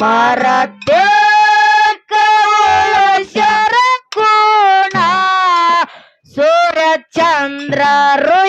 ಮರತೆ ಶರಕುಣ ಸೂರ್ಯಚಂದ್ರರು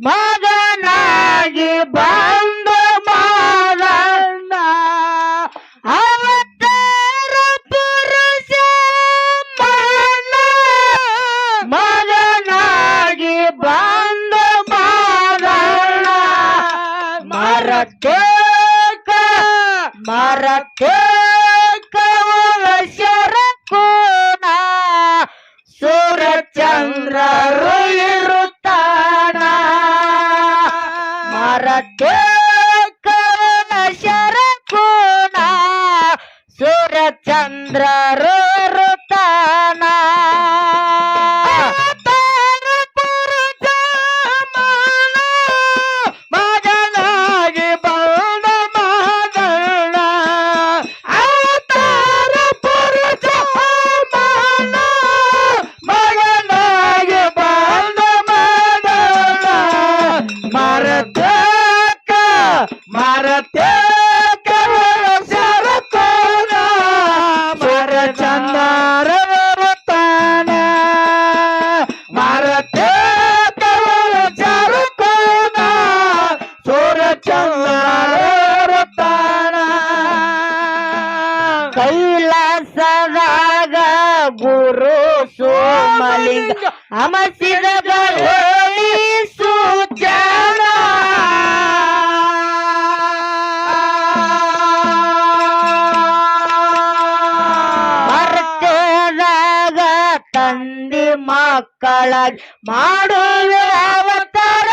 Bye. ಶರಕ್ಕೆ ಕವನ ಶರಕೋಣ ಸೂರ್ಯಚಂದ್ರರು ತಾನಾ ತಂದೆ ಮಕ್ಕಳಾಗಿ ಮಾಡುವೆ ಅವತಾರ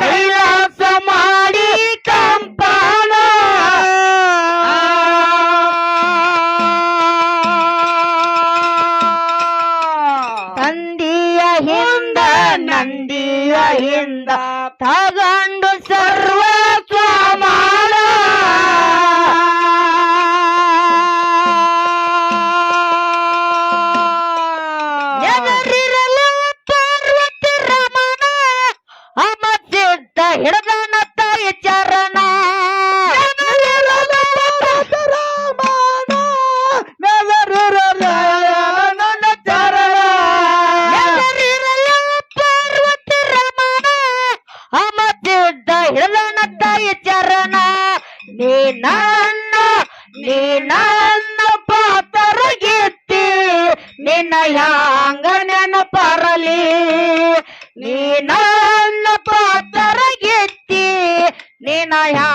Hey! ಹಿಡದಾನ ತಾಯಿ ಚರಣ ಹಿಡದಾನ ತಾಯಿ ಚರಣ ನೀ ನನ್ನ ನೀನನ್ನ ಪಾತರಗಿತ್ತಿ ನಿನ್ನ ಹ್ಯಾಂಗ ನೆನಪರಲಿ ನೀ নয়া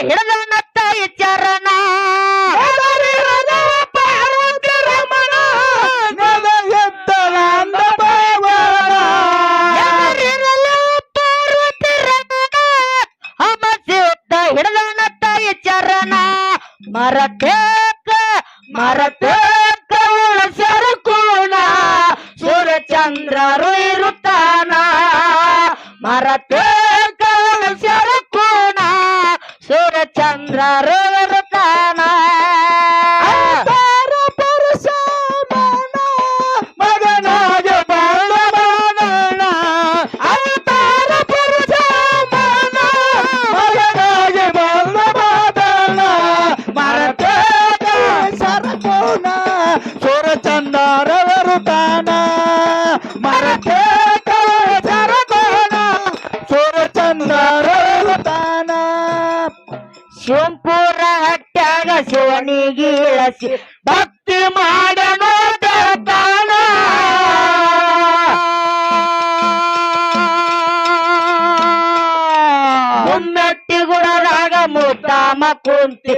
ಹಿಡದ ನತ್ತ ಇಚ್ಚಾರನ ಹಿಡದ ನತ್ತ ಇಚ್ಚಾರನ ಮರತೇಕ ಮರತೇಕ ಉಳಸರ ಕೋಣ ಸೂರ್ಯಚಂದ್ರರು ಇರುತ್ತಾನ. ಮರತೇ pra ಸೋಂಪೂರ ಹಟ್ಟಾಗ ಶಿವನಿಗೀಳಸಿ ಭಕ್ತಿ ಮಾಡನು ತಾನ ಮುನ್ನಟ್ಟಿ ಗುಡದಾಗ ಮುದ್ದಾಮ ಕುಂತಿ.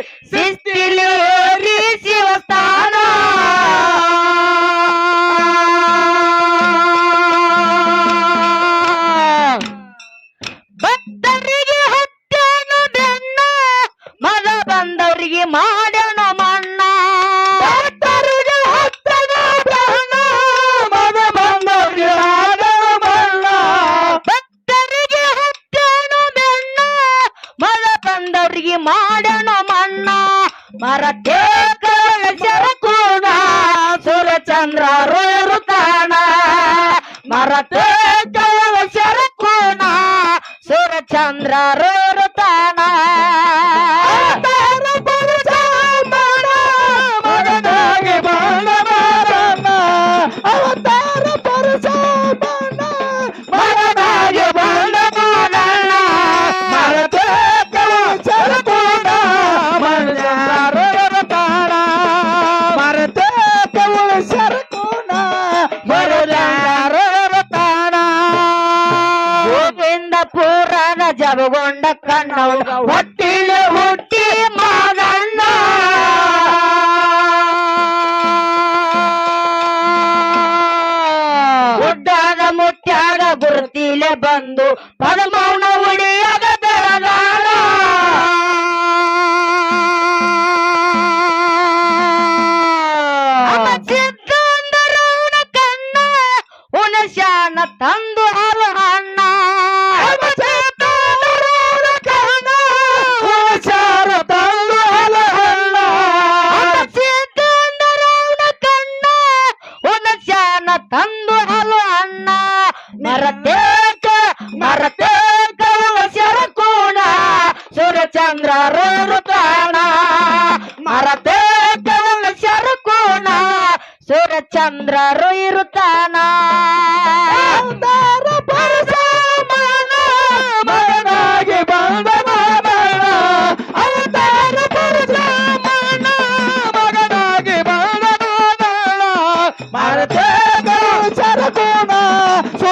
ಬಂದು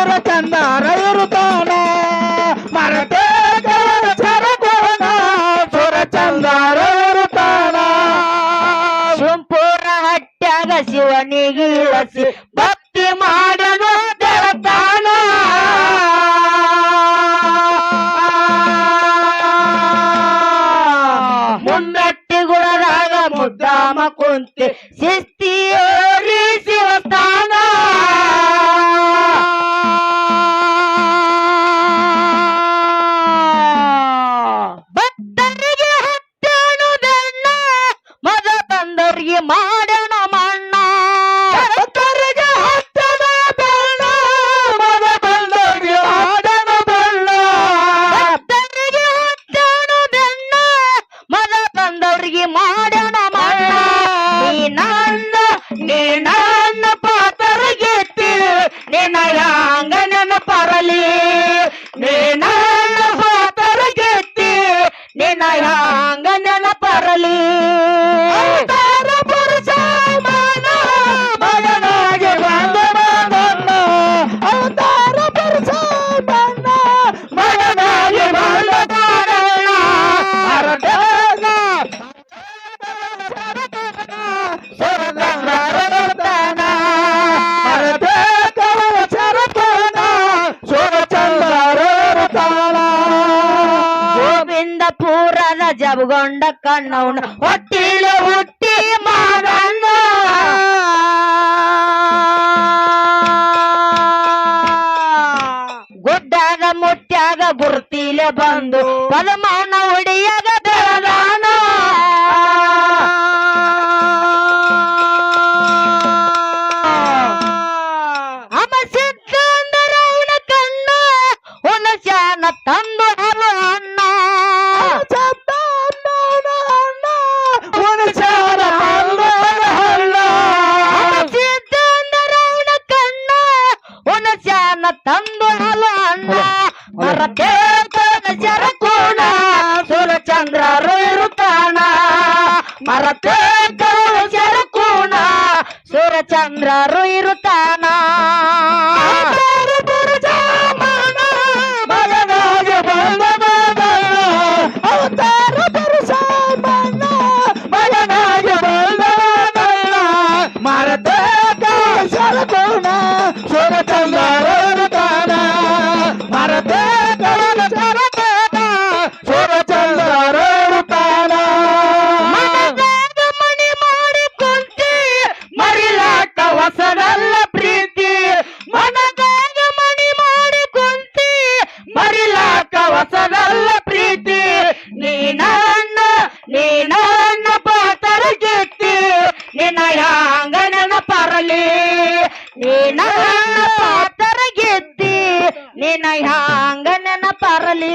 ಊರ ಚಂದ ರೈರುತಾನ ಮರತೆ ಚರಕೋಣ ಸುರ ಚಂದ ರೈರುತಾನ ಸುಂಪೂರ ಹಟ್ಟ್ಯಾಗ ಶಿವನಿಗೆ ಕೆಬಗೊಂಡ ಕಣ್ಣವನ ಹೊಟ್ಟಿಲ ಹುಟ್ಟಿ ಮಗನ ಗುಡ್ಡದ ಮುಟ್ಟ್ಯಾಗ ಗುರ್ತಿಲೆ ಬಂದು ಪದಮಾನ ಒಡೆಯ ನೀನ ಪಾತರ ಗೆದ್ದಿ ನಿನ ಹ್ಯಾಂಗ ಪರಲಿ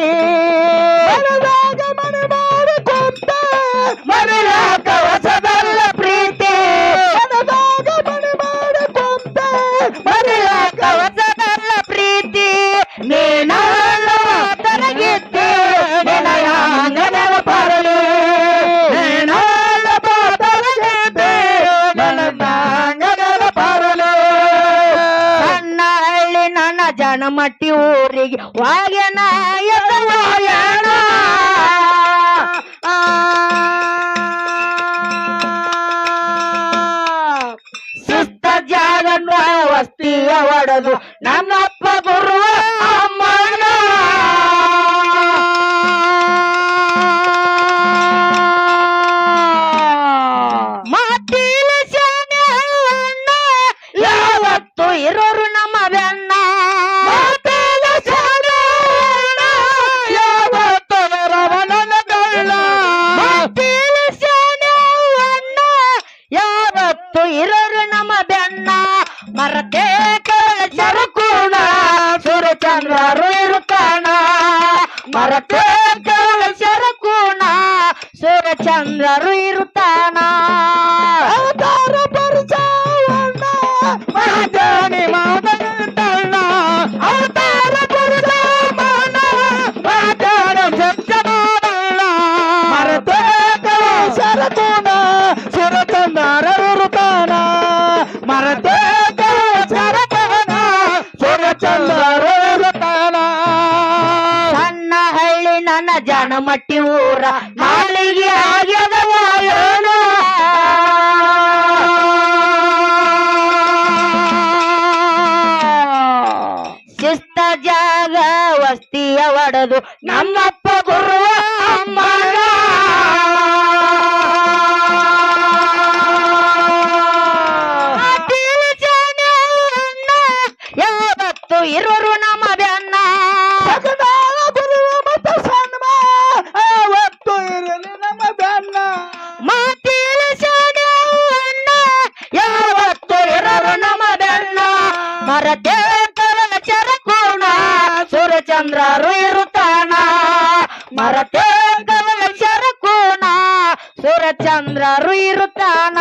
ಜನ ಮಟ್ಟಿ ಊರಿಗೆ ವಾಗೆನ ಎದೋಯಣ ಸುಸ್ತ ಜಾಗ ವಸ್ತಿಯ ಒಡೆದು ನನ್ನಪ್ಪ ಗುರು ಜಂಕನಾಡಲ್ಲ ಮರತೇಕಳ ಶರತೋನ ಸುರಚಂದರರುತಾನ ಮರತೇಕಳ ಶರತನ ಸುರಚಂದರರುತಾನ ಸಣ್ಣ ಹಳ್ಳಿ ನನ್ನ ಜನಮಟ್ಟ ಯಾರು ಇರುತ್ತಾನ